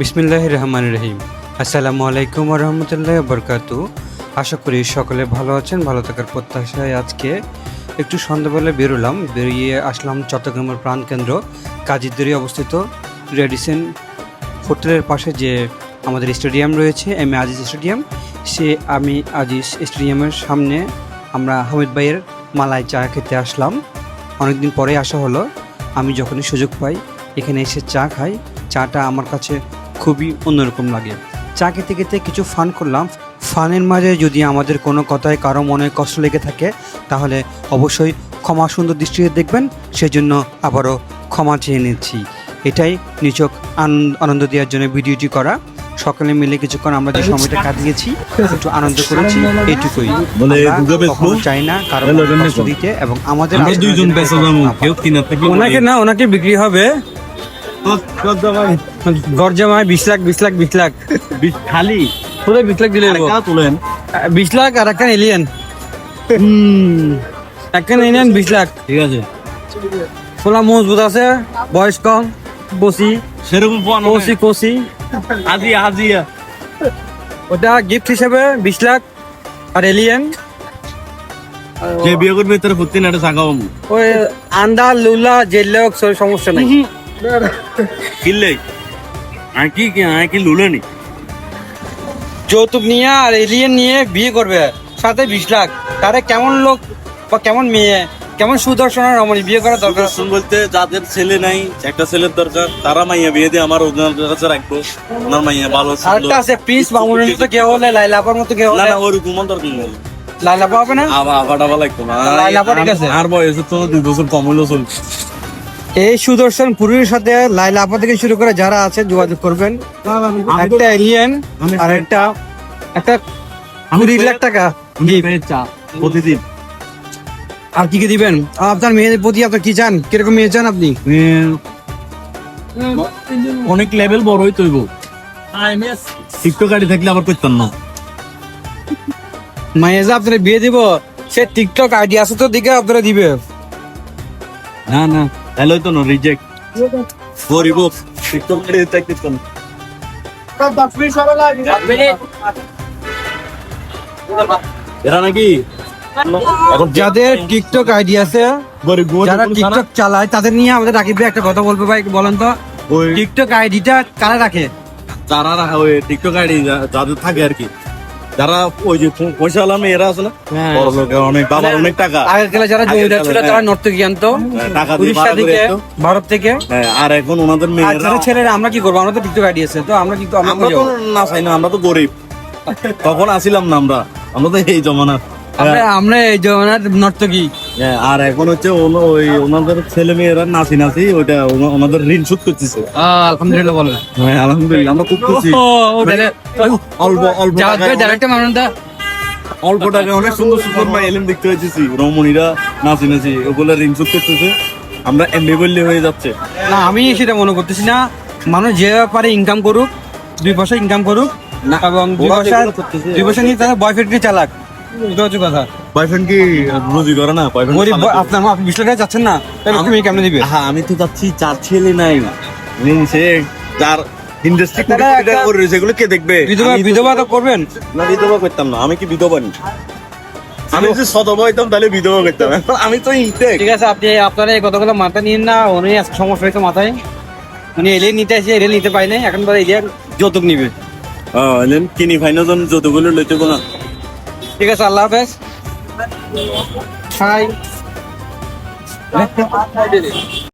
বিসমিল্লাহ রহমান রহিম আসসালামু আলাইকুম রহমতুল্লাহ বরকাতু আশা করি সকলে ভালো আছেন, ভালো থাকার প্রত্যাশায় আজকে একটু সন্ধ্যাবেলা বেরোলাম, বেরিয়ে আসলাম চট্টগ্রামের প্রাণকেন্দ্র, কাজীদুরি অবস্থিত রেডিসন হোটেলের পাশে যে আমাদের স্টেডিয়াম রয়েছে, এম এ আজিজ স্টেডিয়াম। সে আমি আজিজ স্টেডিয়ামের সামনে আমরা হামিদ ভাইয়ের মালায় চা খেতে আসলাম। অনেকদিন পরে আসা হলো। আমি যখনই সুযোগ পাই, এখানে এসে চা খাই। চাটা আমার কাছে খুবই অন্যরকম লাগে। চা খেতে খেতে কিছু ফান করলাম। ফানের মাঝে যদি আমাদের কোনো কথায় কারও মনে কষ্ট লেগে থাকে তাহলে অবশ্যই ক্ষমা সুন্দর দৃষ্টিতে দেখবেন। সেজন্য আবারও ক্ষমা চেয়ে নিচ্ছি। এটাই নিচক আনন্দ আনন্দ দেওয়ার জন্য ভিডিওটি করা। সকালে মিলে কিছুক্ষণ আমরা যে সময়টা কাটিয়েছি একটু আনন্দ করেছি আমরা দুর্গা চাই না কারও হ্যালো, মনে কষ্ট ধন্যবাদ। দিতে এবং আমাদের ওনাকে না ওনাকে বিক্রি হবে। গরজামায় বিশ লাখ বিশ লাখ বিশ লাখ। খালি? বিশ লাখ দিলে তুলেন। বিশ লাখ আর এলিয়েন এলিয়েন বিশ লাখ। ঠিক আছে। খোলা মজবুত আছে বয়স কম বসি। সেরকম কষি। কষি ওটা গিফট হিসেবে বিশ লাখ আর এলিয়েন যে বিয়ে করবে তার সাকাও ওই আন্দা লুলা জেলেও সমস্যা নাই। কিনলে আর কি কি আর কি লুলেনি যৌতুক নিয়ে আর এলিয়েন নিয়ে বিয়ে করবে। সাথে বিশ লাখ। তারে কেমন লোক বা কেমন মেয়ে কেমন সুদর্শন রমণী বিয়ে করা দরকার দর্শন বলতে যাদের ছেলে নাই একটা ছেলের দরকার তারা মাইয়া বিয়ে দিয়ে আমার ওদের কাছে রাখব। ওনার মাইয়া ভালো আরেকটা আছে প্রিন্স মামুনের মতো কেউ হলে লাইলাপার মতো কেউ হলে। না ওরকম দরকার নেই। লাইলাপা হবে না? আবার আবার লাগতো না। লাইলা ঠিক আছে। আর বয়সে তো দুই বছর কম হইল চল এই সুদর্শন পুরীর সাথে লাইলা আপা থেকে শুরু করে যারা আছে যোগাযোগ করবেন। একটা এলিয়েন আর একটা একটা কুড়ি লাখ টাকা। প্রতিদিন। আর কি কি দিবেন? আর আপনার মেয়েদের প্রতি আপনার কি চান? কীরকম মেয়ে চান আপনি? অনেক লেভেল বড়ই তৈব টিকটক গাড়ি থাকলে আবার করতাম না। মাইয়া যে আপনারা বিয়ে দিব সে টিকটক আইডি আছে তো দিকে আপনারা দিবে। না না। তাহলে তো না রিজেক্ট গরিব গাড়ি থাকতে তো। এরা নাকি? এখন যাদের টিকটক আইডি আছে যারা টিকটক চালায় তাদের নিয়ে আমাদের রাকিব ভাই একটা কথা বলবে ভাই বলেন তো। ওই টিকটক আইডিটা কারা রাখে? তারা রাখা ওই টিকটক আইডি যাদের থাকে আর কি। যারা ওই যে মেয়েরা আছে না? হ্যাঁ। বড় লোকের অনেক বাবার অনেক টাকা। আগের কালে যারা জমিদার ছিল তারা হ্যাঁ। আনতো টাকা দিয়ে উড়িষ্যা থেকে ভারত থেকে। হ্যাঁ, আর এখন ওনাদের মেয়েরা ছেলেরা আমরা কি করব? আমরা তো টিকটক আইডি আছে তো আমরা কিন্তু আমরা তো না চাই না আমরা তো গরিব। তখন আসিলাম না আমরা। আমরা তো এই জমানার আমরা এই জমানার নর্তকী। হ্যাঁ, আর এখন হচ্ছে ওই ওনাদের ছেলে মেয়েরা নাচি নাচি ওইটা ওনাদের ঋণ শোধ করতেছে। আলহামদুলিল্লাহ বলেন। হ্যাঁ আলহামদুলিল্লাহ আমরা খুব খুশি। অল্প অল্প মানুষ অল্প টাকা অনেক সুন্দর সুন্দর দেখতে পাইতেছি রমণীরা নাচি নাচি ওগুলো ঋণ শোধ করতেছে। আমরা হয়ে যাচ্ছে। না আমি সেটা মনে করতেছি না। মানুষ যে ব্যাপারে ইনকাম করুক দুই পয়সা ইনকাম করুক এবং দুই পয়সা দুই পয়সা নিয়ে তারা বয়ফ্রেন্ড নিয়ে চালাক। এটা হচ্ছে কথা। বয়ফ্রেন্ড কি রুজি করে না? চালাক। আপনার মা বিশ টাকা চাচ্ছেন না তুমি কেমনে দিবে হ্যাঁ আমি তো যাচ্ছি চার ছেলে নাই সে যার ইন্ডাস্ট্রি করে সেগুলো কে দেখবে? বিধবা বিধবা তো করবেন। না বিধবা করতাম না আমি কি বিধবা নি? আমি যদি সদবা হইতাম তাহলে বিধবা করতাম। আমি তো ইনটেক ঠিক আছে আপনি আপনারা এই কথাগুলো মাথা নিন না উনি সমস্যা হয়েছে মাথায়। উনি এলে নিতে আসে এলে নিতে পাই এখন পরে যৌতুক নিবে। হ্যাঁ কিনি ফাইনাল জন যতগুলো লইতে না। ঠিক আছে আল্লাহ হাফেজ। Hi. Let's go.